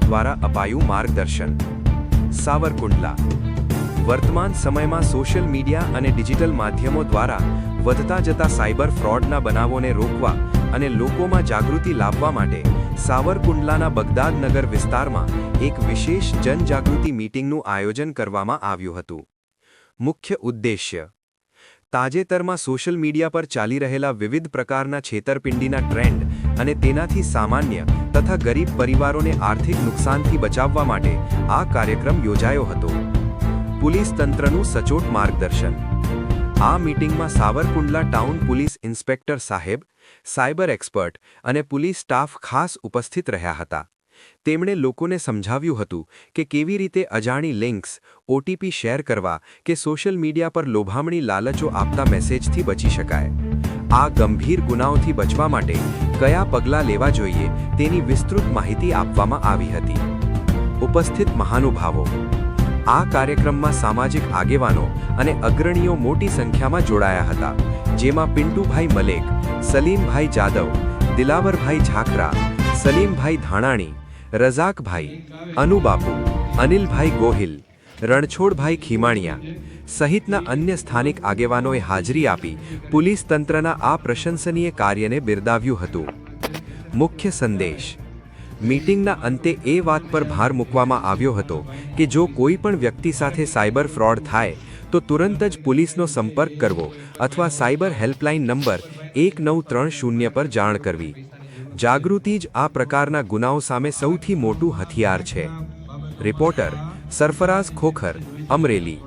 અપાયું માર્ગદર્શન. સાવરકુંડલા. વર્તમાન સમયમાં સોશિયલ મીડિયા અને ડિજિટલ માધ્યમો દ્વારા વધતા જતા સાયબર ફ્રોડના બનાવોને રોકવા અને લોકોમાં જાગૃતિ લાવવા માટે સાવરકુંડલાના બગદાદ નગર વિસ્તારમાં એક વિશેષ જનજાગૃતિ મીટિંગનું આયોજન કરવામાં આવ્યું હતું. મુખ્ય ઉદ્દેશ્ય. તાજેતરમાં સોશિયલ મીડિયા પર ચાલી રહેલા વિવિધ પ્રકારના છેતરપિંડીના ટ્રેન્ડ અને તેનાથી સામાન્ય તથા ગરીબ પરિવારોને આર્થિક નુકસાનથી બચાવવા માટે આ કાર્યક્રમ યોજાયો હતો. પોલીસ તંત્રનું સચોટ માર્ગદર્શન. આ મીટિંગમાં સાવરકુંડલા ટાઉન પોલીસ ઇન્સ્પેક્ટર સાહેબ, સાયબર એક્સપર્ટ અને પોલીસ સ્ટાફ ખાસ ઉપસ્થિત રહ્યા હતા. તેમણે લોકોને સમજાવ્યું હતું કે કેવી રીતે અજાણી લિંક્સ, ઓટીપી શેર કરવા કે સોશિયલ મીડિયા પર લોભામણી લાલચો આપતા મેસેજથી બચી શકાય. આ ગંભીર ગુનાઓથી બચવા માટે કયા પગલાં લેવા જોઈએ તેની વિસ્તૃત માહિતી આપવામાં આવી હતી. ઉપસ્થિત મહાનુભાવો, આ કાર્યક્રમમાં સામાજિક આગેવાનો અને અગ્રણીઓ મોટી સંખ્યામાં જોડાયા હતા, જેમાં પિન્ટુભાઈ મલેક, સલીમભાઈ જાદવ, દિલાવરભાઈ ઝાખરા સલીમભાઈ ધાણાણી રઝાકભાઈ, અનુબાપુ, અનિલભાઈ ગોહિલ રણછોડભાઈ ખીમાણિયા સહિતના અન્ય સ્થાનિક આગેવાનોએ હાજરી આપી પોલીસ તંત્રના આ પ્રશંસનીય કાર્યને બિરદાવ્યું હતું. મુખ્ય સંદેશ. મીટિંગના અંતે એ વાત પર ભાર મૂકવામાં આવ્યો હતો કે જો કોઈ પણ વ્યક્તિ સાથે સાયબર ફ્રોડ થાય, તો તુરંત જ પોલીસનો સંપર્ક કરવો અથવા સાયબર હેલ્પલાઇન નંબર એક નવ ત્રણ શૂન્ય પર જાણ કરવી. જાગૃતિ જ આ પ્રકારના ગુનાઓ સામે સૌથી મોટું હથિયાર છે. રિપોર્ટર સરફરાઝ ખોખર અમરેલી.